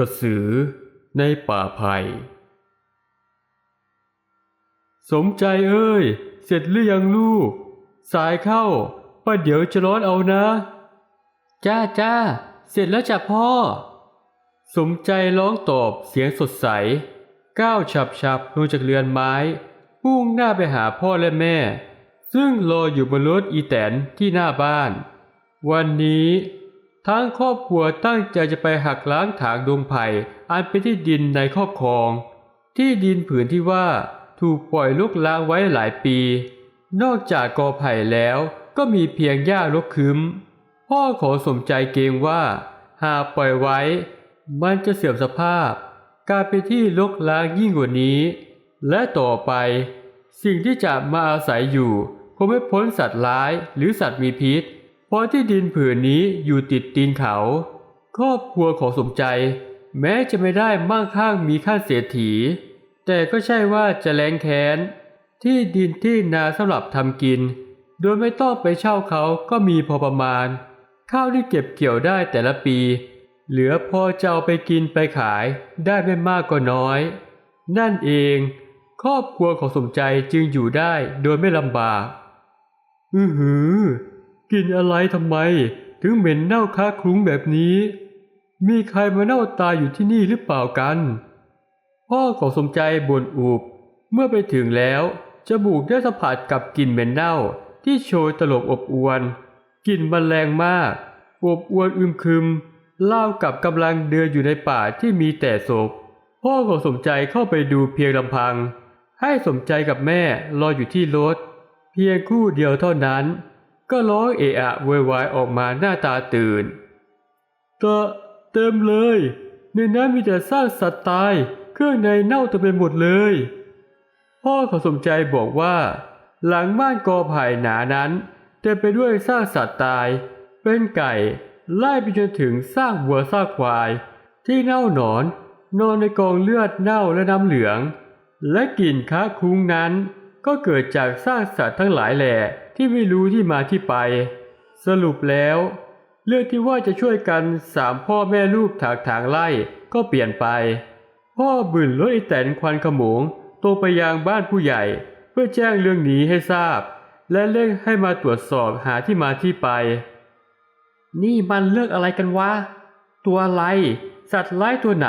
ระสือในป่าไผ่สมใจเอ้ย เสร็จหรือยังลูก สายเข้าป้าเดี๋ยวจะร้อนเอานะ จ้าจ้า เสร็จแล้วจ้ะพ่อ สมใจร้องตอบเสียงสดใส ก้าวฉับฉับลงจากเรือนไม้พุ่งหน้าไปหาพ่อและแม่ ซึ่งรออยู่บนรถอีแตนที่หน้าบ้าน วันนี้ ทั้งครอบครัวตั้งใจจะไปหักล้างถางดงไผ่อันเป็นที่ดินในครอบครอง ที่ดินผืนที่ว่าถูกปล่อยลุกล้างไว้หลายปี นอกจากกอไผ่แล้วก็มีเพียงหญ้ารกคึ้มพ่อขอสมใจเกรงว่า หากปล่อยไว้ มันจะเสื่อมสภาพกลารเป็นที่ลกล้างยิ่งกว่านี้ และต่อไป สิ่งที่จะมาอาศัยอยู่คงไม่พ้นสัตว์ร้ายหรือสัตว์มีพิษ เพราะที่ดินผืนนี้อยู่ติดตีนเขา ครอบครัวของสมใจ แม้จะไม่ได้มั่งคั่งมีขั้นเศรษฐี แต่ก็ใช่ว่าจะแรงแค้น ที่ดินที่นาสำหรับทำกิน โดยไม่ต้องไปเช่าเขาก็มีพอประมาณ ข้าวที่เก็บเกี่ยวได้แต่ละปี เหลือพอจะเอาไปกินไปขายได้ไม่มากก็น้อย นั่นเอง ครอบครัวของสมใจจึงอยู่ได้โดยไม่ลำบาก อือหือ กินอะไรทำไม ถึงเหม็นเน่าค้าคลุ้งแบบนี้ มีใครมาเน่าตายอยู่ที่นี่หรือเปล่ากัน พ่อของสมใจบ่นอูบ เมื่อไปถึงแล้วจมูกได้สัมผัสกับกลิ่นเหม็นเน่าที่โชยตลบอบอวนกลิ่นมันแรงมากอบอวนอึมครึมเล่ากับกำลังเดินอยู่ในป่าที่มีแต่ศพ พ่อของสมใจเข้าไปดูเพียงลำพัง ให้สมใจกับแม่รออยู่ที่รถ เพียงคู่เดียวเท่านั้น ก็ร้องเอะอะวยวายออกมาหน้าตาตื่นตะเต็มเลย ในนั้นมีแต่ซากสัตว์ตาย เครื่องในเน่าเต็มไปหมดเลย พ่อของสมใจบอกว่า หลังบ้านกอไผ่หนานั้นเต็มไปด้วยซากสัตว์ตาย เป็นไก่ไล่ไปจนถึงซากวัวซากควาย ที่เน่าหนอน นอนในกองเลือดเน่าและน้ำเหลือง และกลิ่นค้าคุ้งนั้นก็เกิดจากซากสัตว์ทั้งหลายแหล่ ที่ไม่รู้ที่มาที่ไป สรุปแล้ว เรื่องที่ว่าจะช่วยกันสามพ่อแม่ลูกถากถางไล่ก็เปลี่ยนไป พ่อบึ่นรถไอแตนควันขโมงตรงไปยังบ้านผู้ใหญ่ เพื่อแจ้งเรื่องนี้ให้ทราบ และเร่งให้มาตรวจสอบหาที่มาที่ไป นี่มันเรื่องอะไรกันวะตัวอะไร สัตว์ร้ายตัวไหน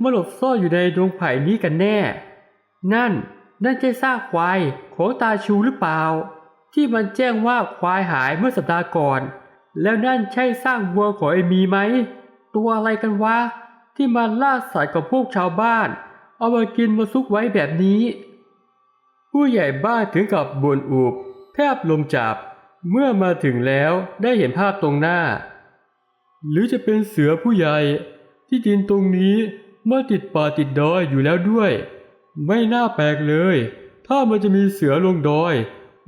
มาหลบซ่อนอยู่ในดงไผ่นี้กันแน่ นั่น นั่นใช่ซากควายของตาชูหรือเปล่า ที่มันแจ้งว่าควายหายเมื่อสัปดาห์ก่อน แล้วนั่นใช่สร้างวัวของไอ้มีไหม ตัวอะไรกันวะ ที่มันล่าสัตว์กับพวกชาวบ้าน เอามากินมาซุกไว้แบบนี้ ผู้ใหญ่บ้านถึงกับบ่นอูบแทบลมจับ เมื่อมาถึงแล้วได้เห็นภาพตรงหน้า หรือจะเป็นเสือผู้ใหญ่ ที่ดินตรงนี้เมื่อติดป่าติดดอยอยู่แล้วด้วย ไม่น่าแปลกเลย ถ้ามันจะมีเสือลงดอย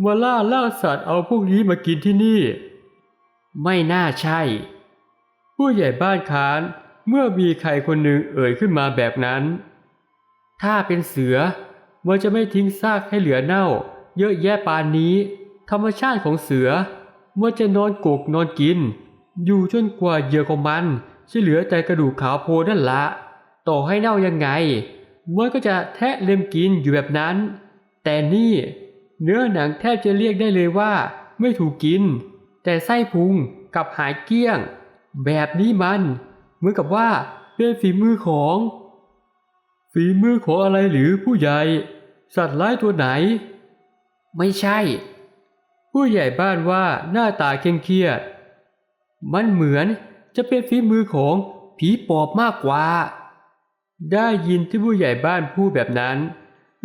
มาล่าล่าสัตว์เอาพวกนี้มากินที่นี่ ไม่น่าใช่ ผู้ใหญ่บ้านค้านเมื่อมีใครคนหนึ่งเอ่ยขึ้นมาแบบนั้น ถ้าเป็นเสือมันจะไม่ทิ้งซากให้เหลือเน่า เยอะแยะปานนี้ ธรรมชาติของเสือมันจะนอนกกนอนกิน อยู่จนกว่าเหยื่อของมันจะเหลือแต่กระดูกขาวโพนนั่นละ ต่อให้เน่ายังไงมันก็จะแทะเล็มกินอยู่แบบนั้น แต่นี่ เนื้อหนังแทบจะเรียกได้เลยว่า ไม่ถูกกิน แต่ไส้พุงกับหายเกลี้ยง แบบนี้มันเหมือนกับว่าเป็นฝีมือของ ฝีมือของอะไรหรือผู้ใหญ่ สัตว์ร้ายตัวไหน ไม่ใช่ ผู้ใหญ่บ้านว่าหน้าตาเคร่งเครียด มันเหมือนจะเป็นฝีมือของผีปอบมากกว่า ได้ยินที่ผู้ใหญ่บ้านพูดแบบนั้น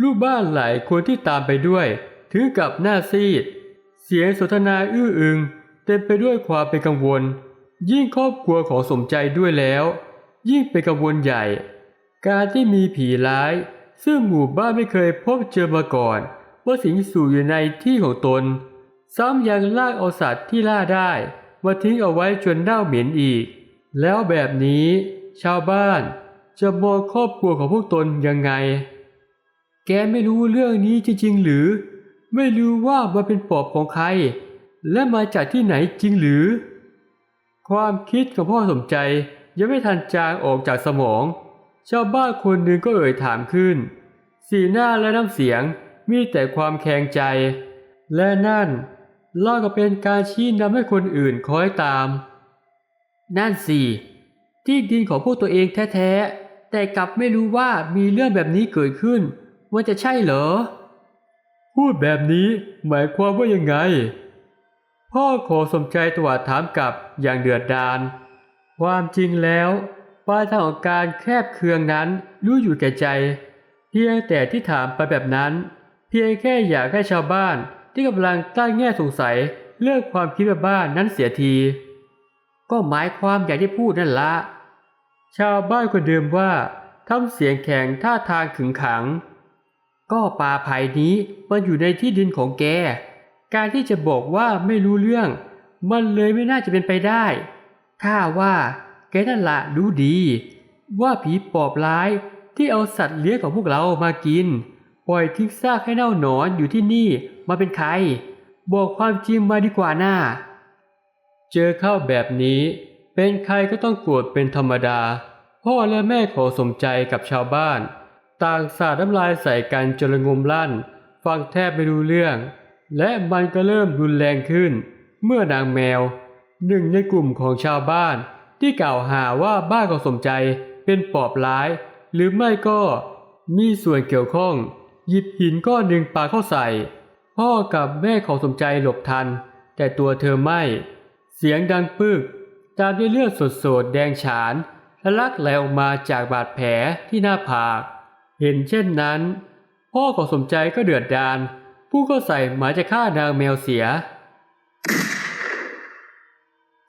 ลูกบ้านหลายคนที่ตามไปด้วย ถึงกับหน้าซีด เสียงสนทนาอื้ออึง เต็มไปด้วยความเป็นกังวล ยิ่งครอบครัวของสมใจด้วยแล้ว ยิ่งเป็นกังวลใหญ่ การที่มีผีร้าย ซึ่งหมู่บ้านไม่เคยพบเจอมาก่อน ว่าสิงสู่อยู่ในที่ของตน ซ้ำยังลากเอาสัตว์ที่ล่าได้มาทิ้งเอาไว้จนเน่าเหม็นอีก แล้วแบบนี้ ชาวบ้านจะมองครอบครัวของพวกตนยังไง แกไม่รู้เรื่องนี้จริงๆหรือ ไม่รู้ว่ามันเป็นปอบของใคร และมาจากที่ไหนจริงหรือ ความคิดของพ่อสมใจยังไม่ทันจางออกจากสมอง ชาวบ้านคนหนึ่งก็เอ่ยถามขึ้น สีหน้าและน้ำเสียงมีแต่ความแข็งใจ และนั่นล่าก็เป็นการชี้นำให้คนอื่นคอยตาม นั่นสิที่ดินของพวกตัวเองแท้ๆแต่กลับไม่รู้ว่ามีเรื่องแบบนี้เกิดขึ้น ว่าจะใช่เหรอ พูดแบบนี้หมายความว่ายังไง พ่อขอสมใจตวาดถามกลับอย่างเดือดดาล ความจริงแล้วปลายทางของการแคบเคืองนั้นรู้อยู่แก่ใจ เพียงแต่ที่ถามไปแบบนั้น เพียงแค่อยากให้ชาวบ้านที่กำลังตั้งแง่สงสัยเลิกความคิดแบบบ้านนั้นเสียที ก็หมายความอย่างที่พูดนั่นละ ชาวบ้านคนเดิมว่าทำเสียงแข็งท่าทางขึงขัง ก็ป่าไผ่นี้มันอยู่ในที่ดินของแก การที่จะบอกว่าไม่รู้เรื่อง มันเลยไม่น่าจะเป็นไปได้ข้าว่าแกนั่นละรู้ดี ว่าผีปอบร้ายที่เอาสัตว์เลี้ยงของพวกเรามากิน ปล่อยทิ้งซากให้เน่าหนอนอยู่ที่นี่มาเป็นใคร บอกความจริงมาดีกว่าหน้า เจอเข้าแบบนี้ เป็นใครก็ต้องโกรธเป็นธรรมดา พ่อและแม่ขอสมใจกับชาวบ้าน ต่างสาดน้ำลายใส่กันจนระงมลั่น ฟังแทบไม่รู้เรื่อง และมันก็เริ่มรุนแรงขึ้น เมื่อนางแมว หนึ่งในกลุ่มของชาวบ้าน ที่กล่าวหาว่าบ้านของสมใจเป็นปอบร้าย หรือไม่ก็มีส่วนเกี่ยวข้อง หยิบหินก้อนหนึ่งปาเข้าใส่ พ่อกับแม่ของสมใจหลบทัน แต่ตัวเธอไม่ เสียงดังปึกตามด้วยเลือดสดๆแดงฉานทะลักไหลออกมาจากบาดแผลที่หน้าผาก เห็นเช่นนั้น พ่อของสมใจก็เดือดดาลผู้ก็ใส่หมายจะฆ่านางแมวเสีย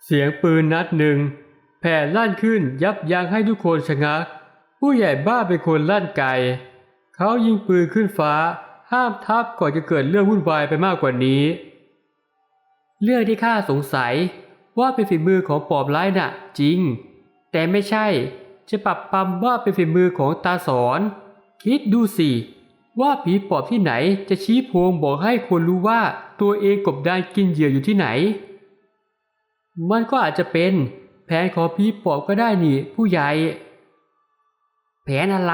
เสียงปืนนัดหนึ่งแผ่ลั่นขึ้นยับยั้งให้ทุกคนชะงัก ผู้ใหญ่บ้าเป็นคนลั่นไกเขายิงปืนขึ้นฟ้า ห้ามทับก่อนจะเกิดเรื่องวุ่นวายไปมากกว่านี้ เรื่องที่ข้าสงสัยว่าเป็นฝีมือของปอบร้ายน่ะ จริง แต่ไม่ใช่จะปรับปรำว่าเป็นฝีมือของตาสอน คิดดูสิ ว่าผีปอบที่ไหนจะชี้โพงบอกให้คนรู้ว่าตัวเองกบดานกินเหยื่ออยู่ที่ไหน มันก็อาจจะเป็นแผนของผีปอบก็ได้นี่ ผู้ใหญ่ แผนอะไร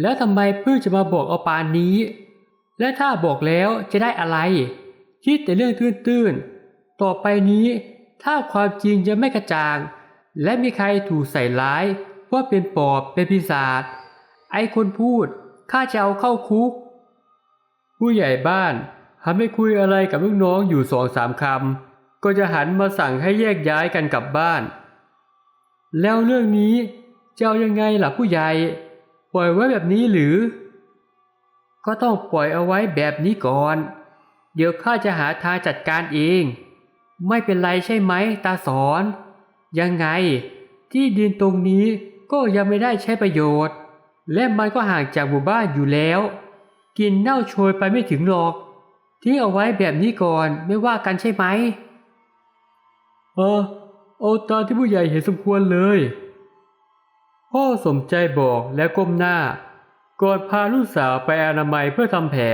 แล้วทำไมเพิ่งจะมาบอกเอาปานนี้ และถ้าบอกแล้วจะได้อะไร คิดแต่เรื่องตื้นๆ ต่อไปนี้ ถ้าความจริงยังไม่กระจ่าง และมีใครถูกใส่ร้ายว่าเป็นปอบเป็นปีศาจ ไอ้คนพูดข้าจะเอาเข้าคุก ผู้ใหญ่บ้านหันไม่คุยอะไรกับลูกน้องอยู่สองสามคำก็จะหันมาสั่งให้แยกย้ายกันกลับบ้าน แล้วเรื่องนี้จะเอายังไงล่ะผู้ใหญ่ ปล่อยไว้แบบนี้หรือ ก็ต้องปล่อยเอาไว้แบบนี้ก่อน เดี๋ยวข้าจะหาทางจัดการเอง ไม่เป็นไรใช่ไหมตาสอน ยังไง ที่ดินตรงนี้ก็ยังไม่ได้ใช้ประโยชน์ และมันก็ห่างจากหมู่บ้านอยู่แล้ว กินเน่าโชยไปไม่ถึงหรอกทิ้งเอาไว้แบบนี้ก่อนไม่ว่ากันใช่ไหม เออเอาตามที่ผู้ใหญ่เห็นสมควรเลย พ่อสมใจบอกแล้วก้มหน้า ก่อนพาลูกสาวไปอนามัยเพื่อทำแผล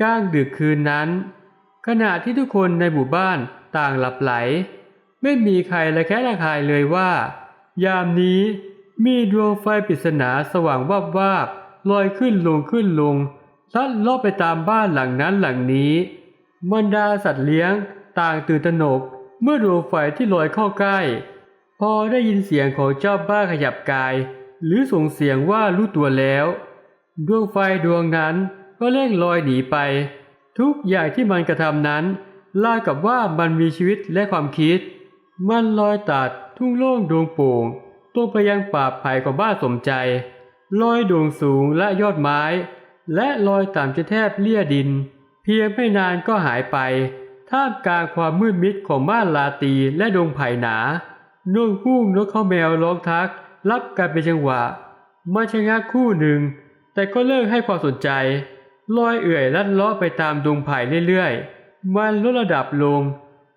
กลางดึกคืนนั้น ขณะที่ทุกคนในหมู่บ้านต่างหลับไหล ไม่มีใครและแค่ระคายเลยว่า ยามนี้ มีดวงไฟปริศนาสว่างวับวาบลอยขึ้นลงขึ้นลงลัดลาะไปตามบ้านหลังนั้นหลังนี้บรรดาสัตว์เลี้ยง ต่างตื่นตระหนกเมื่อดวงไฟที่ลอยเข้าใกล้ พอได้ยินเสียงของเจ้าบ้าขยับกาย หรือส่งเสียงว่ารู้ตัวแล้ว ดวงไฟดวงนั้นก็เร่งลอยหนีไป ทุกอย่างที่มันกระทำนั้นลากับว่ามันมีชีวิตและความคิด มันลอยตัดทุ่งโล่งดวงโป่ง ตรงไปยังป่าไผ่ของบ้านสมใจ ลอยดวงสูงและยอดไม้ และลอยต่ำจนแทบเลี่ยดิน เพียงไม่นานก็หายไป ท่ามกลางความมืดมิดของม่านลาตีและดงไผ่หนานกฮูกนกข้าวแมวร้องทัก รับกันเป็นจังหวะ มาชะงักคู่หนึ่ง แต่ก็เลิกให้ความสนใจลอยเอื่อยลัดเลาะไปตามดงไผ่เรื่อยๆ มันลดระดับลง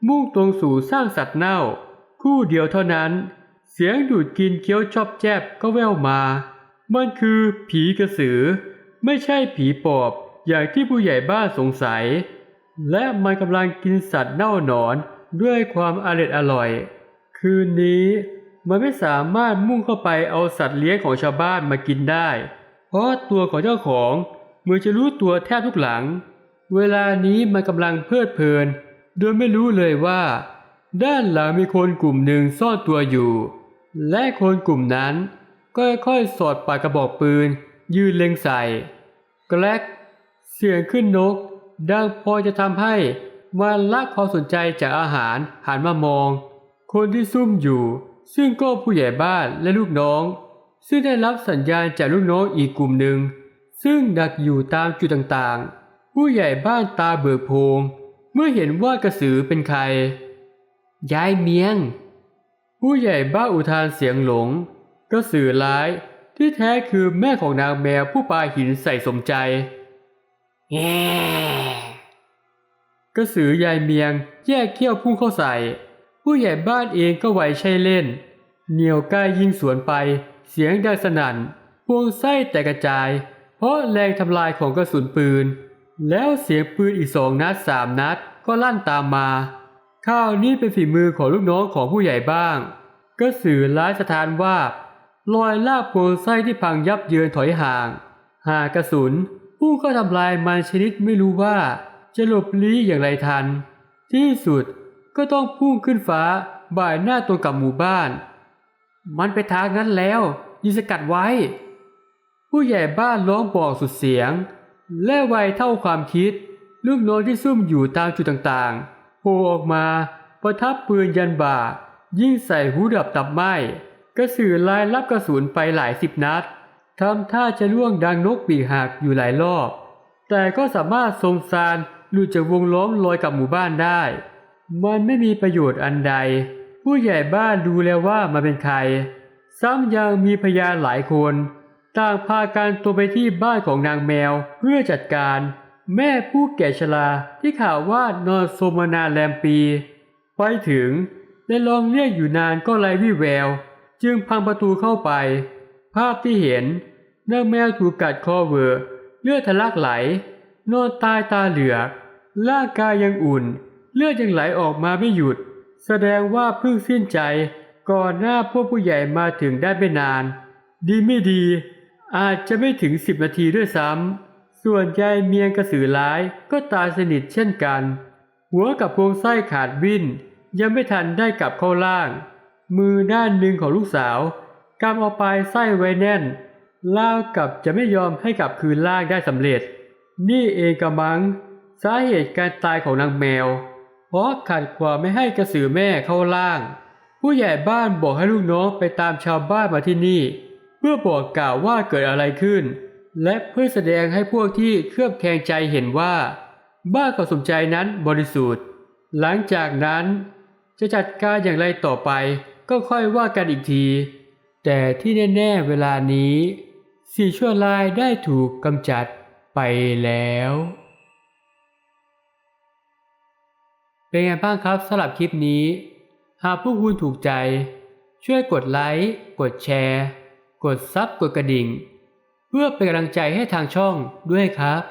มุ่งตรงสู่สร้างสัตว์เน่า คู่เดียวเท่านั้น เสียงดูดกินเคี้ยวชอบแจบก็แว่วมา มันคือผีกระสือ ไม่ใช่ผีปอบอย่างที่ผู้ใหญ่บ้านสงสัย และมันกำลังกินสัตว์เน่าหนอนด้วยความอร็ดอร่อย คืนนี้มันไม่สามารถมุ่งเข้าไปเอาสัตว์เลี้ยงของชาวบ้านมากินได้ เพราะตัวของเจ้าของเมือจะรู้ตัวแทบทุกหลัง เวลานี้มันกำลังเพลิดเพลิน โดยไม่รู้เลยว่า ด้านหลังมีคนกลุ่มหนึ่งซ่อนตัวอยู่ และคนกลุ่มนั้นก็ค่อยสอดปากกระบอกปืน ยืนเล็งใส่แกลกเสียงขึ้นนก ดังพอจะทำให้มันละความสนใจจากอาหารหันมามอง คนที่ซุ่มอยู่ ซึ่งก็ผู้ใหญ่บ้านและลูกน้อง ซึ่งได้รับสัญญาณจากลูกน้องอีกกลุ่มหนึ่ง ซึ่งดักอยู่ตามจุดต่างๆ ผู้ใหญ่บ้านตาเบิกโพงเมื่อเห็นว่ากระสือเป็นใคร ยายเมียง ผู้ใหญ่บ้านอุทานเสียงหลงกระสือร้ายที่แท้คือแม่ของนางแมวผู้ปาหินใส่สมใจแง่กระสือยายเมียงแยกเขี้ยวพุ่งเข้าใส่ ผู้ใหญ่บ้านเองก็ไหวใช่เล่น เหนียวก้ายยิงสวนไปเสียงดังสนั่นพวงไส้แตกกระจาย เพราะแรงทำลายของกระสุนปืน แล้วเสียงปืนอีกสองนัดสามนัดก็ลั่นตามมา ข้าวนี้เป็นฝีมือของลูกน้องของผู้ใหญ่บ้างกระสือร้ายสถานว่าบลอยลากพวงไส้ที่พังยับเยินถอยห่าง หากระสุนพุ่งเข้าทำลายมันชนิดไม่รู้ว่า จะหลบลี้อย่างไรทัน ที่สุดก็ต้องพุ่งขึ้นฟ้าบ่ายหน้าตรงกับหมู่บ้าน มันไปทางนั้นแล้วยิงสกัดไว้ ผู้ใหญ่บ้านร้องบอกสุดเสียง และไวเท่าความคิด ลูกน้องที่ซุ่มอยู่ตามจุดต่างๆ โผล่ออกมาประทับปืนยันบ่า ยิ่งใส่หูดับตับไหมกระสือลายรับกระสุนไปหลายสิบนัดทำท่าจะล่วงดังนกปีกหักอยู่หลายรอบ แต่ก็สามารถทรงซานหลุดจากวงล้อมลอยกับหมู่บ้านได้ มันไม่มีประโยชน์อันใด ผู้ใหญ่บ้านรู้แล้วว่ามันเป็นใคร ซ้ำยังมีพยานหลายคน ต่างพากันตัวไปที่บ้านของนางแมวเพื่อจัดการ แม่ผู้แก่ชราที่ข่าวว่านอนโซมานาแรมปี ไปถึงได้ลองเรียกอยู่นานก็ไร้วี่แวว จึงพังประตูเข้าไป ภาพที่เห็นนางแมวถูกกัดคอเวอร์เลือดทะลักไหล นอนตายตาเหลือกร่างกายยังอุ่น เลือดยังไหลออกมาไม่หยุด แสดงว่าเพิ่งสิ้นใจ ก่อนหน้าพวกผู้ใหญ่มาถึงได้ไม่นาน ดีไม่ดี อาจจะไม่ถึงสิบนาทีด้วยซ้ำ ส่วนยายเมียงกระสือร้ายก็ตายสนิทเช่นกัน หัวกับพวงไส้ขาดวิ่น ยังไม่ทันได้กลับเข้าล่าง มือด้านหนึ่งของลูกสาวกำเอาปลายไส้ไว้แน่นล่าวกับจะไม่ยอมให้กลับคืนล่างได้สำเร็จ นี่เองกระมัง สาเหตุการตายของนางแมว เพราะขัดขวางไม่ให้กระสือแม่เข้าล่าง ผู้ใหญ่บ้านบอกให้ลูกน้องไปตามชาวบ้านมาที่นี่ เพื่อบอกกล่าวว่าเกิดอะไรขึ้น และเพื่อแสดงให้พวกที่เครือบแคลงใจเห็นว่า บ้านของสมใจนั้นบริสุทธิ์ หลังจากนั้น จะจัดการอย่างไรต่อไปก็ค่อยว่ากันอีกที แต่ที่แน่ ๆ เวลานี้สี่ชั่วลายได้ถูกกำจัดไปแล้ว เป็นไงบ้างครับสำหรับคลิปนี้ หากพวกคุณถูกใจ ช่วยกดไลค์ กดแชร์ กดซับกดกระดิ่ง เพื่อเป็นกำลังใจให้ทางช่องด้วยครับ